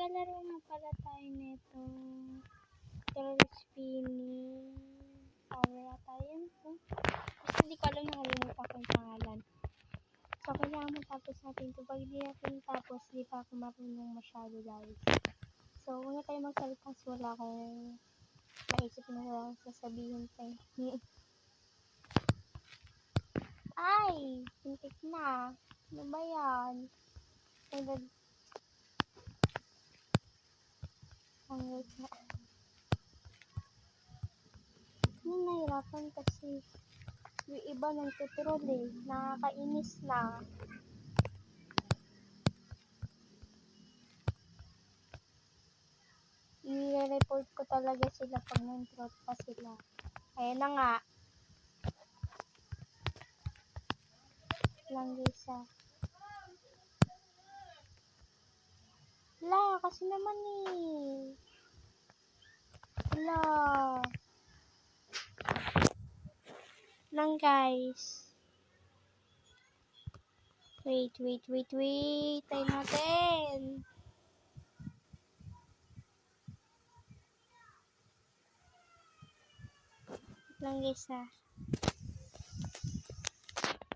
maglalaro nga pala tayo nito. Troll spinning. Power ata yun. Oh. Kasi hindi ko alam nakalimutan ko yung pangalan. So, kailangan matapos natin ito. Pag hindi natin tapos, hindi pa ako marunong masyado, guys. So, huwag na tayo magsalita wala akong naisip na wala sasabihin pa eh. Ay! Pintik na. Ano ba yan? Ay, Ang wait na. Hindi nahirapan kasi yung iba ng tuturol eh. Nakakainis na. I-report ko talaga sila pag nang-trot pa sila. Ayan na nga. Lang isa. La, kasi naman eh. La. Lang guys. Wait, wait, wait, wait. Tayo natin. Lang guys ah.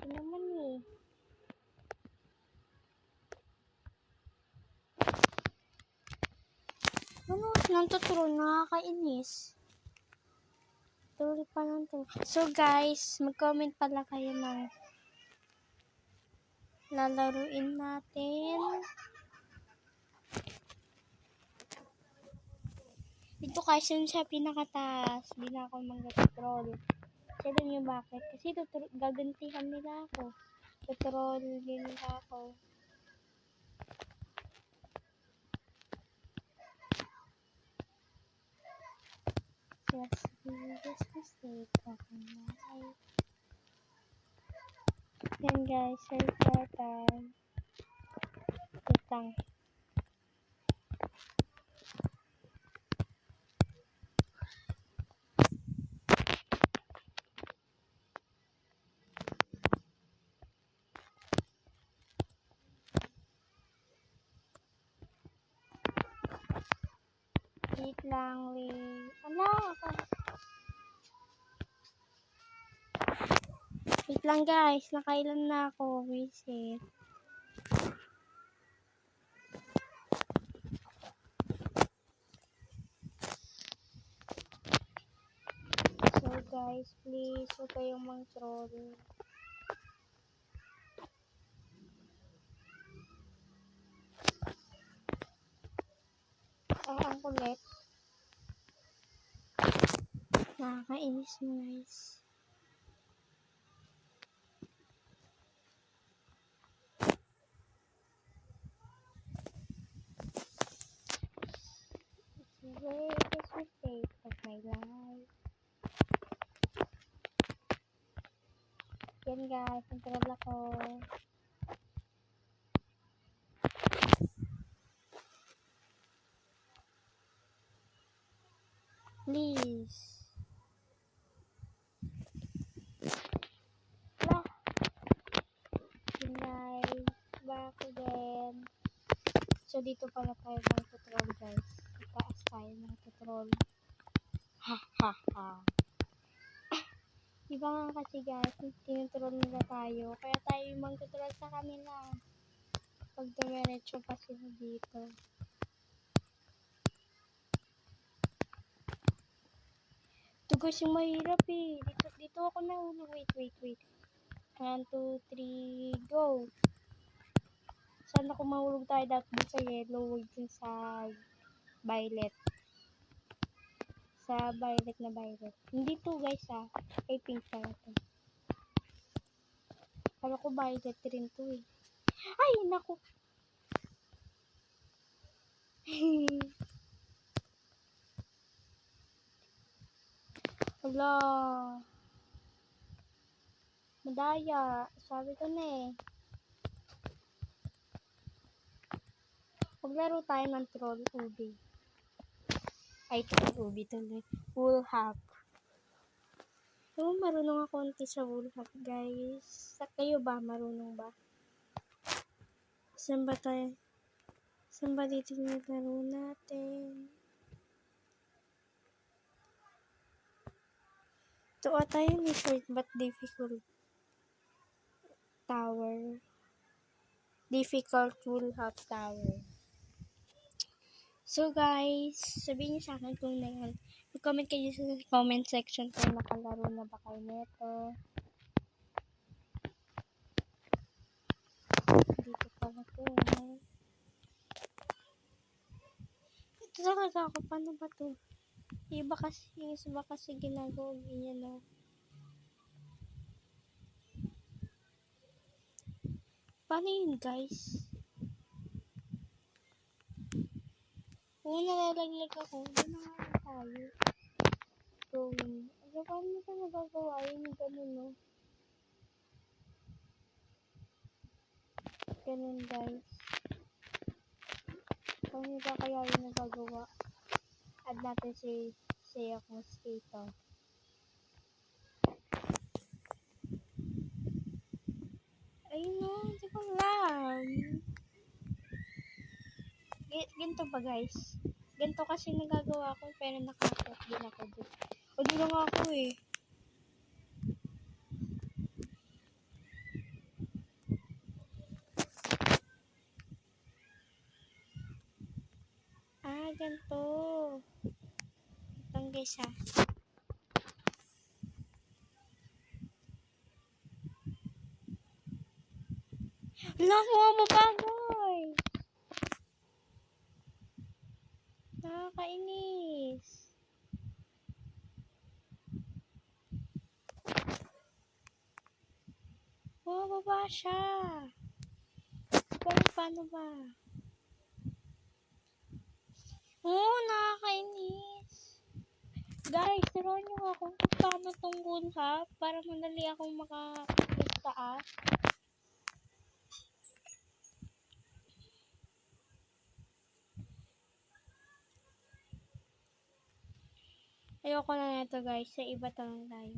Ito naman eh. Ano? Nantuturo, nakakainis. Tuloy pa lang to. So guys, mag-comment pala kayo ng lalaruin natin. Dito yun sa pinakataas. Hindi na ako mag-troll. Kasi nyo bakit? Kasi tuturo, gagantihan nila ako. Tutroll din nila ako. The biggest mistake of my life. Yan guys, search button. Wait lang. Wait lang, wait. Ala, ako. Wait lang guys, nakailan na ako. Visit. So guys, please, huwag kayong mang-troll. Ang ang kulit. Nakakainis mo guys. It's the greatest mistake of my life. Yan guys, control ako. Please. Lah. Yun guys. Back again. So, dito pala tayo mga tutrol guys. Itaas tayo mga tutrol. Ha ha ha. Iba nga kasi guys, tinutrol nila tayo. Kaya tayo yung magtutrol sa kanila. Pag dumiretso pa sila dito. Ito guys yung mahirap eh. Dito, dito ako nahulog. Wait, wait, wait. 1, 2, 3, go. Saan ako mahulog tayo dun sa yellow, wait sa violet. Sa violet na violet. Hindi to guys ah. Kay pink pala to. Kala ko violet rin to eh. Ay, naku. Hala. Madaya. Sabi ko na eh. Maglaro tayo ng troll ubi. Ay, ubi tuloy. Wool hack. Oo, marunong ako konti sa wool hack, guys. Sa kayo ba? Marunong ba? Saan ba tayo? Sa Saan ba dito yung natin? Ito ata yun yung short but difficult. Tower. Difficult full half tower. So guys, sabihin niyo sa akin kung na. Mag-comment kayo sa comment section kung nakalaro na ba kayo nito. Dito pala to. eh. Ito talaga ako. Paano ba to? Iba kasi, yung iba kasi ginagawa ganyan no. Paano yun guys? Oo, nalalaglag ako. Doon na nga tayo. Going. Ano, paano ito nagagawa? Yun yung ganun, no? Ganun, guys. Paano ba kaya yung nagagawa? Add natin si Seiya Mosquito. Ayun, no? Hindi ko alam. Ganito ba guys? Ganito kasi nagagawa ko pero nakakot din ako dito. O di na nga ako eh. Ah, ganito. Itong guys ha. Wala mo pa. Nakakainis. Bumababa siya. Paano, paano ba? Oo, nakakainis. Guys, turuan niyo ako kung paano tong ha para madali akong makakit taas. Ayoko na nito guys. Sa iba tanong tayo.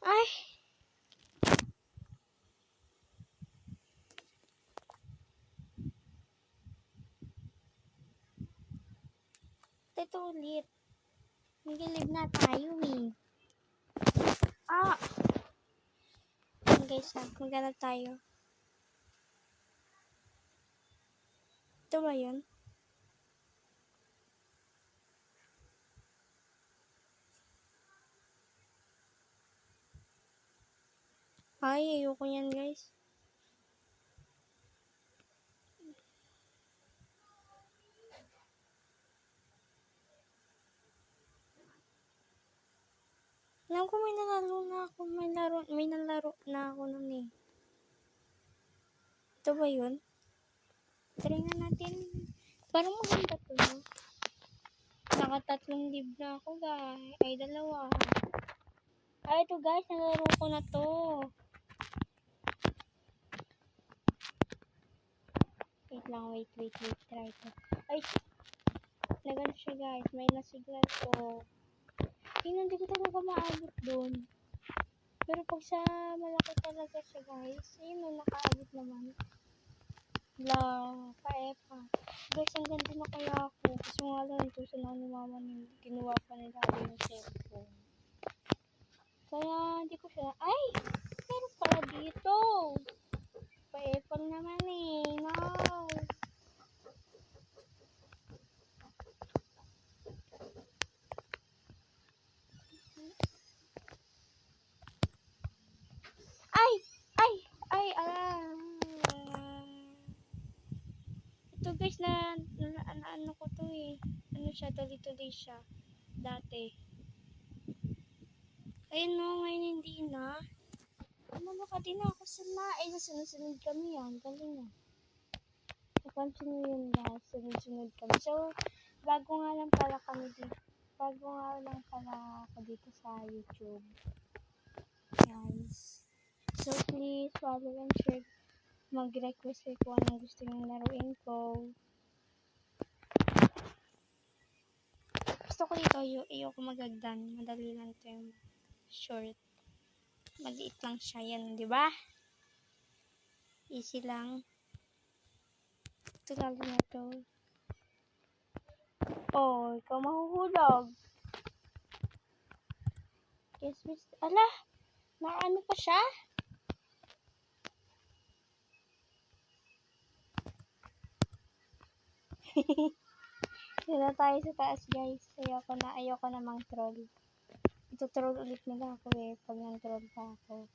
Ay! Ito ulit. Nagilib na tayo eh. Ah! Guys, ha. Maghanap tayo. Ito ba yun? Ay, ayoko yan guys. Alam ko may nalaro na ako. May, laro, may nalaro na ako nun eh. Ito ba yun? Try nga natin. Parang maganda to, no? Nakatatlong live na ako, guys. Ay, dalawa. Ay, ito guys, nalaro ko na to. Wait lang, wait, wait, wait. Try to. Ay, nagano siya guys. May nasiglan ko. Yun, hindi ko talaga maabot dun. Pero pag sa malaki talaga siya guys, ayun nakaabot naman. La, paepa. Guys, ang ganda na kaya ako. Kasi nga lang, ito sa ni mama ni ginawa pa nila yung cellphone. Kaya, hindi ko siya, ay! Meron pala dito. Paepal naman eh. No. Ay! Ay! Ay! Ah! Ito guys, na, na, na, ano ko to eh. Ano siya, tuloy-tuloy siya. Dati. Ayun no, ngayon hindi na. Ano ka din ako sa na. Eh, sunod-sunod kami yan. Galing ah. Napansin nyo yun guys, sunod-sunod kami. So, bago nga lang pala kami dito. Bago nga lang pala ako dito sa YouTube. Guys. So, please, follow and share. Mag-request kayo kung anong gusto nyo laruin ko. Gusto ko dito, ay- ayoko magagdan. Madali lang ito yung short. Maliit lang siya yan, di ba? Easy lang. Ito lang na to. Oh, ikaw mahuhulog. Yes, miss. Ala! Naano pa siya? Na tayo sa taas, guys. Ayoko na, ayoko na mang troll. Ito-troll ulit nila ako eh, pag nang-troll pa ako.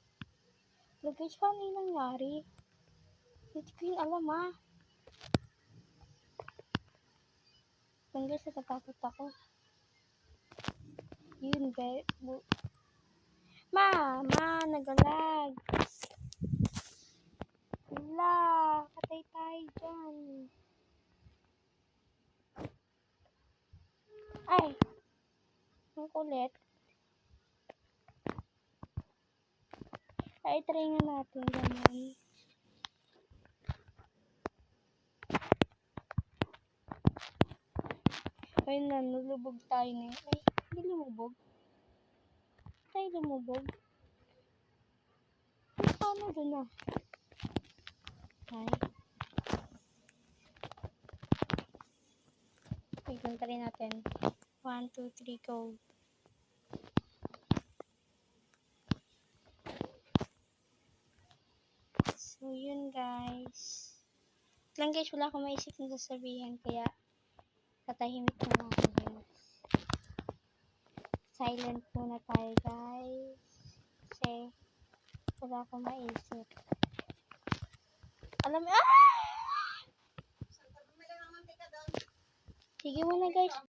Pero guys, paano yung nangyari? Hindi ko yun alam ah. Kung guys, natatakot ako. Yun, be. Bu ma, ma, nagalag. Wala, patay tayo dyan. Ay, ang kulit. Ay, try nga natin ganyan. Ay na, nalubog tayo ngayon. Ay, hindi lumubog. Tayo lumubog. Ay, paano dun ah? Ay. Ay, ganito rin natin. 1, 2, 3, go. So, yun guys. Lang guys, wala akong maisip na sasabihin. Kaya, tatahimik na lang guys. Silent muna tayo guys. Kasi, wala akong maisip. Alam mo, ah! Sige muna guys.